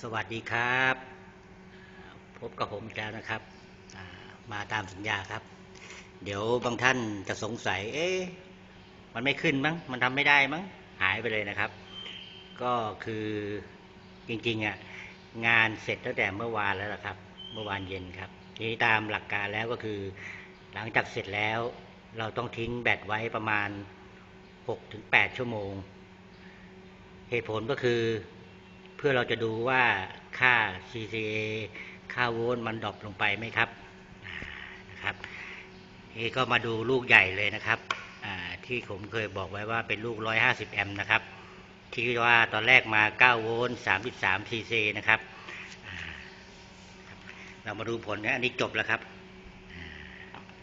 สวัสดีครับ พบกับผมอีกแล้วนะครับ มาตามสัญญาครับ เดี๋ยวบางท่านจะสงสัย เอ๊ะมันไม่ขึ้นมั้ง มันทำไม่ได้มั้ง หายไปเลยนะครับ ก็คือจริงๆอะงานเสร็จตั้งแต่เมื่อวานแล้วละครับ เมื่อวานเย็นครับทีนี้ตามหลักการแล้วก็คือ หลังจากเสร็จแล้ว เราต้องทิ้งแบตไว้ประมาณ6-8ชั่วโมง เหตุผลก็คือ พื่อเราจะดูว่าค่า CCA ค่าโวลต์มันดรอปลงไปไหมครับนะครับนี่ก็มาดูลูกใหญ่เลยนะครับอ่าที่ผมเคยบอกไว้ว่าเป็นลูก 150 แอมป์นะครับที่ว่าตอนแรกมา 9 โวลต์ 33 CC นะครับ เรามาดูผลนะอันนี้จบแล้วครับ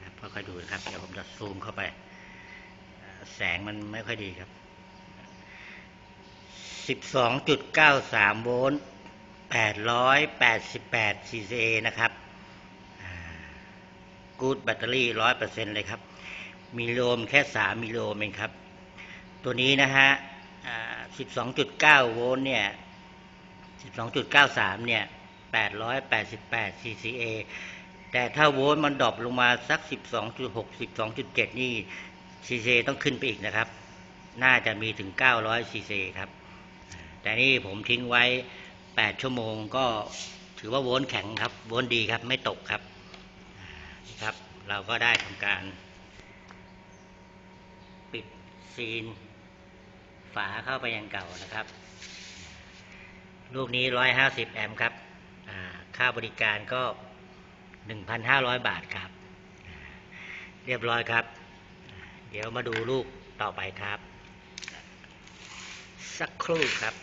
ครับค่อยๆดูนะครับ เดี๋ยวผมจะซูมเข้าไป แสงมันไม่ค่อยดีครับ 12.93 โวลต์ 888 cca นะครับกูดแบตเตอรี่ 100%เลยครับมิลลิโอห์มแค่ 3 มิลลิโอมเองครับ ตัวนี้นะฮะ 12.9 โวลต์เนี่ย 12.93 เนี่ย 888 cca แต่ถ้าโวลต์มันดรอปลงมาสัก 12.6 12.7 นี่ cca ต้องขึ้นไปอีกนะครับ น่าจะมีถึง 900 cca ครับ แต่นี่ผมทิ้งไว้ 8 ชั่วโมงก็ถือว่าโวลต์แข็งครับ โวลต์ดีครับ ไม่ตกครับครับ เราก็ได้ทำการ ปิดซีน ฝาเข้าไปยังเก่านะครับ ลูกนี้ 150 แอมป์ครับ ค่าบริการก็ 1,500 บาทครับ เรียบร้อยครับ เดี๋ยวมาดูลูกต่อไปครับ สักครู่ครับ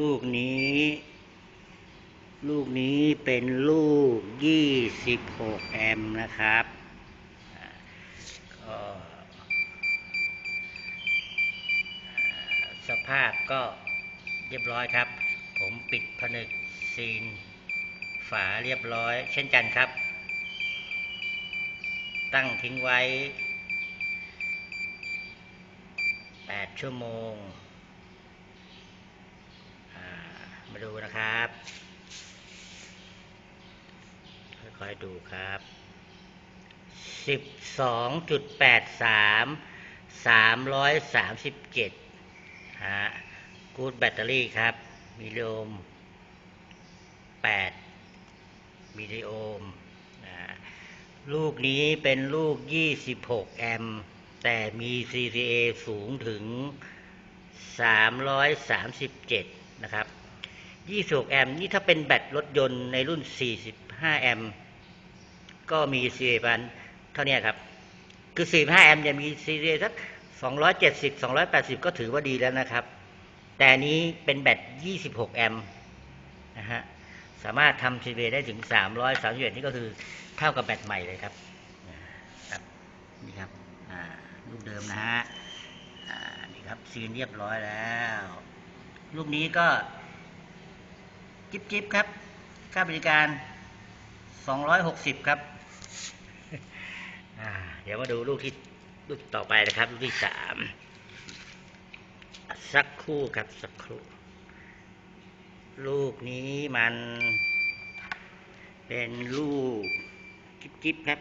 ลูกนี้ ลูกนี้เป็นลูก 26 แอมนะครับก็สภาพก็เรียบร้อยครับ ผมปิดผนึกซีน ฝาเรียบร้อย เช่นกันครับ ตั้งทิ้งไว้ 8 ชั่วโมงอ่า มาดูนะครับ ค่อยๆดูครับ12.83 337ฮะกูดแบตเตอรี่ครับ มิลลิโอห์ม8มิลลิโอห์มลูกนี้เป็นลูก 26 แอมป์แต่มี CCA สูงถึง 337 นะครับ 26 แอมป์นี่ถ้าเป็นแบตรถยนต์ในรุ่น 45 แอมป์ก็มี CCA พันเท่านี้ครับ คือ 45 แอมป์จะมี CCA สัก 270 280 ก็ถือว่าดีแล้วนะครับ แต่นี้เป็นแบต 26 แอมป์นะฮะสามารถทำ CCA ได้ถึง 331นี่ก็คือเท่ากับแบตใหม่เลยครับครับนี่ครับรูปเดิมนะฮะนี่ครับซีนเรียบร้อยแล้วลูกนี้ก็ จิ๊บจิบครับ ค่าบริการ 260 ครับ เดี๋ยวมาดูลูกที่ลูกต่อไปนะครับ ลูกที่สามสักครู่ครับสักครู่ ลูกนี้มัน เป็นลูกจิ๊บจิบครับ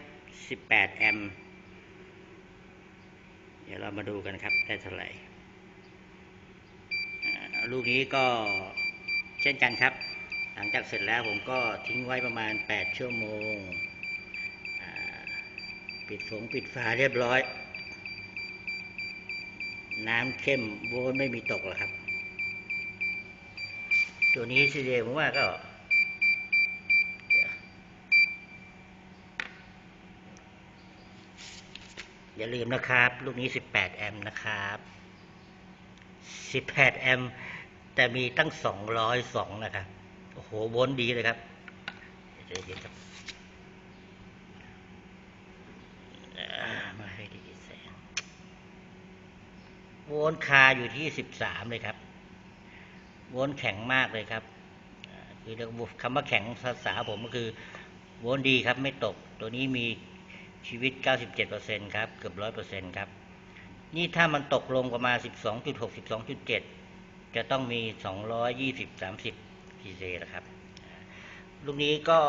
18 แอมป์เดี๋ยวเรามาดูกันครับได้เท่าไหร่ลูกนี้ก็เช่นกันครับ หลังจากเสร็จแล้วผมก็ทิ้งไว้ประมาณ 8 ชั่วโมง ปิดฝงปิดฝาเรียบร้อย น้ำเข้มโวลต์ไม่มีตกหรอกครับ ตัวนี้ซีเรผมว่าก็อย่าลืมนะครับ ลูกนี้ 18 แอมป์นะครับ 18 แอมป์แต่มีตั้ง 202 นะครับ โอ้โหวลต์ดีเลยครับเดี๋ยวเดี๋ยวครับมาให้ดีแสงวลต์คาอยู่ที่13เลยครับวลต์แข็งมากเลยครับอ่าคือคำว่าแข็งภาษาผมก็คือวลต์ดีครับไม่ตก ตัวนี้มีชีวิต 97%ครับ เกือบ 100%ครับ นี่ถ้ามันตกลงประมาณ 12.6 12.7 จะต้องมี 220 30 พีเซนะครับลูกนี้ก็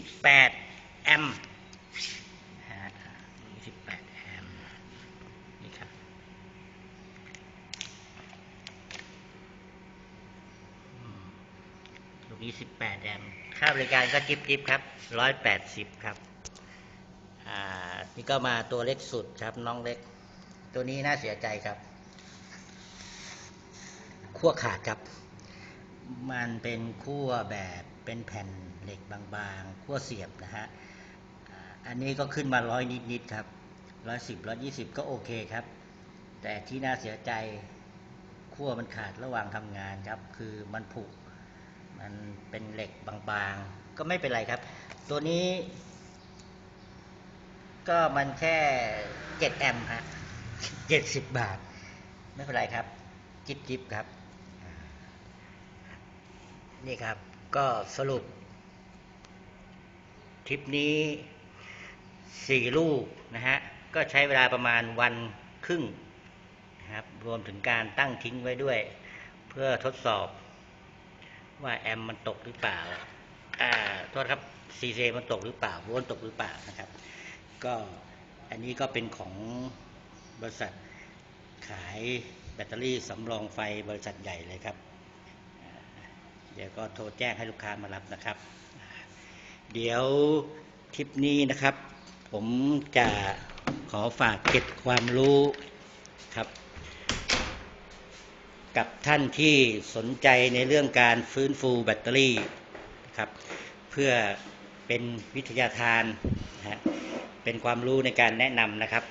18 แอมป์นะฮะ18 แอมป์นี่ครับ ลูกนี้ 18 แอมป์ค่าบริการก็จิบจิบครับ 180 ครับ อ่า นี่ก็มาตัวเล็กสุดครับ น้องเล็ก ตัวนี้น่าเสียใจครับ ขั้วขาดครับ มันเป็นขั้วแบบเป็นแผ่นเหล็กบางๆขั้วเสียบนะฮะอันนี้ก็ขึ้นมาร้อยนิดๆครับร้อยสิบร้อยี่สิบก็โอเคครับ แต่ที่น่าเสียใจขั้วมันขาดระหว่างทำงานครับ คือมันผุมันเป็นเหล็กบางๆ ก็ไม่เป็นไรครับ ตัวนี้ ก็มันแค่เจ็ดแอมป์ฮะเจ็ดสิบบาท ไม่เป็นไรครับ จิบจิบครับ นี่ครับ ก็สรุปทริปนี้สี่ลูกนะฮะ ก็ใช้เวลาประมาณวันครึ่งนะครับ รวมถึงการตั้งทิ้งไว้ด้วย เพื่อทดสอบว่าแอมมันตกหรือเปล่า อ่า โทษครับซีเซมันตกหรือเปล่าโวลตกหรือเปล่านะครับ ก็อันนี้ก็เป็นของบริษัทขายแบตเตอรี่สำรองไฟบริษัทใหญ่เลยครับ เดี๋ยวก็โทรแจ้งให้ลูกค้ามารับนะครับ เดี๋ยวทริปนี้นะครับ ผมจะขอฝากเก็บความรู้ครับ กับท่านที่สนใจในเรื่องการฟื้นฟูแบตเตอรี่นะครับ เพื่อเป็นวิทยาทานนะฮะเป็นความรู้ในการแนะนำนะครับ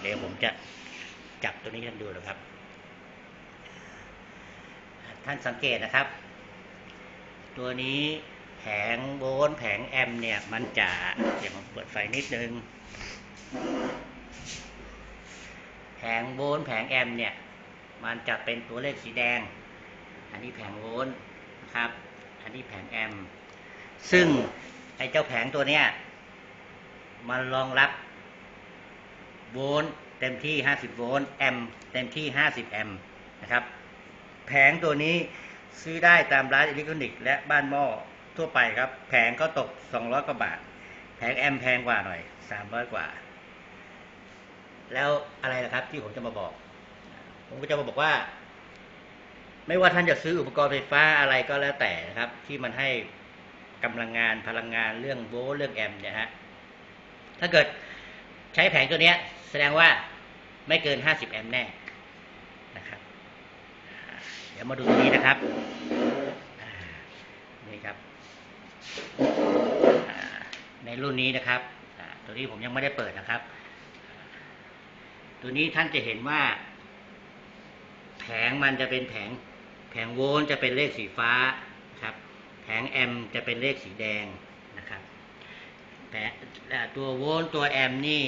เดี๋ยวผมจะจับตัวนี้ให้ท่านดูนะครับ ท่านสังเกตนะครับ ตัวนี้แผงโวลต์แผงแอมป์เนี่ยมันจะเดี๋ยวผมเปิดไฟนิดนึง แผงโวลต์แผงแอมป์เนี่ยมันจะเป็นตัวเลขสีแดง อันนี้แผงโวลต์นะครับ อันนี้แผงแอมป์ซึ่งไอ้เจ้าแผงตัวเนี้ยมันรองรับโวลต์เต็มที่ 50 โวลต์แอมป์เต็มที่ 50 แอมป์นะครับ แผงตัวนี้ ซื้อได้ตามร้านอิเล็กทรอนิกส์และบ้านหม้อทั่วไปครับ แผงก็ตก 200 กว่าบาท แผงแอมแพงกว่าหน่อย 300 กว่า แล้วอะไรล่ะครับ ที่ผมจะมาบอก ผมก็จะมาบอกว่า ไม่ว่าท่านจะซื้ออุปกรณ์ไฟฟ้าอะไรก็แล้วแต่นะครับ ที่มันให้กำลังงานพลังงานเรื่องโวลต์เรื่องแอมป์เนี่ยฮะถ้าเกิดใช้แผงตัวเนี้ย แสดงว่าไม่เกิน 50 แอมป์แน่ ดี๋ยวมาดูตรงนี้นะครับนี่ครับในรุ่นนี้นะครับตัวนี้ผมยังไม่ได้เปิดนะครับ ตัวนี้ท่านจะเห็นว่า แผงมันจะเป็นแผง แผงโวลต์จะเป็นเลขสีฟ้าครับ แผงแอมป์จะเป็นเลขสีแดงนะครับแผงตัวโวลต์ตัวแอมป์นี่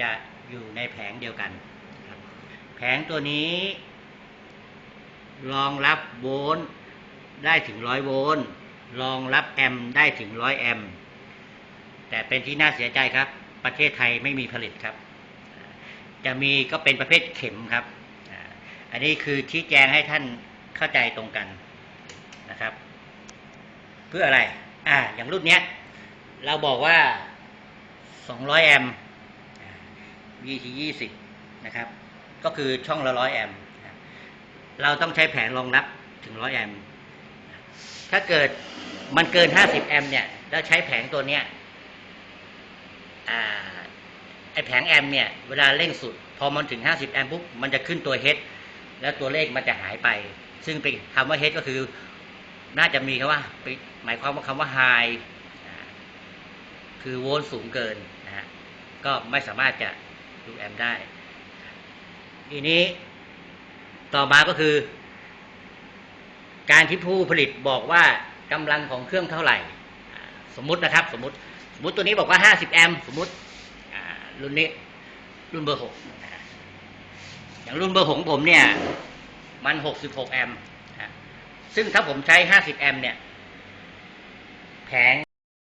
จะอยู่ในแผงเดียวกันครับ แผงตัวนี้ รองรับโวลต์ได้ถึงร้อยโวลต์รองรับแอมป์ได้ถึงร้อยแอมป์แต่เป็นที่น่าเสียใจครับ ประเทศไทยไม่มีผลิตครับ จะมีก็เป็นประเภทเข็มครับ อันนี้คือชี้แจงให้ท่านเข้าใจตรงกันนะครับ เพื่ออะไร อ่า อย่างรุ่นเนี้ย เราบอกว่า 200 แอมป์อ่า VT 20 นะครับ ก็คือช่องละ 100 แอมป์ เราต้องใช้แผงรองรับถึง100แอมป์ถ้าเกิดมันเกิน50แอมป์เนี่ย แล้วใช้แผงตัวเนี้ยไอแผงแอมป์เนี่ย เวลาเร่งสุด พอมันถึง50แอมป์ปุ๊บมันจะขึ้นตัวเฮดแล้วตัวเลขมันจะหายไป ซึ่งเป็นคำว่าเฮดก็คือ น่าจะมีคำว่า หมายความว่าคำว่าไฮคือโวลต์สูงเกินนะฮะก็ไม่สามารถจะดูแอมได้ ทีนี้ ต่อมาก็คือ การที่ผู้ผลิตบอกว่ากำลังของเครื่องเท่าไหร่ สมมุตินะครับ สมมติสมมติตัวนี้บอกว่า 50 แอมป์สมมติรุ่นนี้ รุ่นเบอร์หกอย่างรุ่นเบอร์หกของผมเนี่ย มันหกสิบหกแอมป์ซึ่งถ้าผมใช้ห้าสิบแอมป์เนี่ยแผง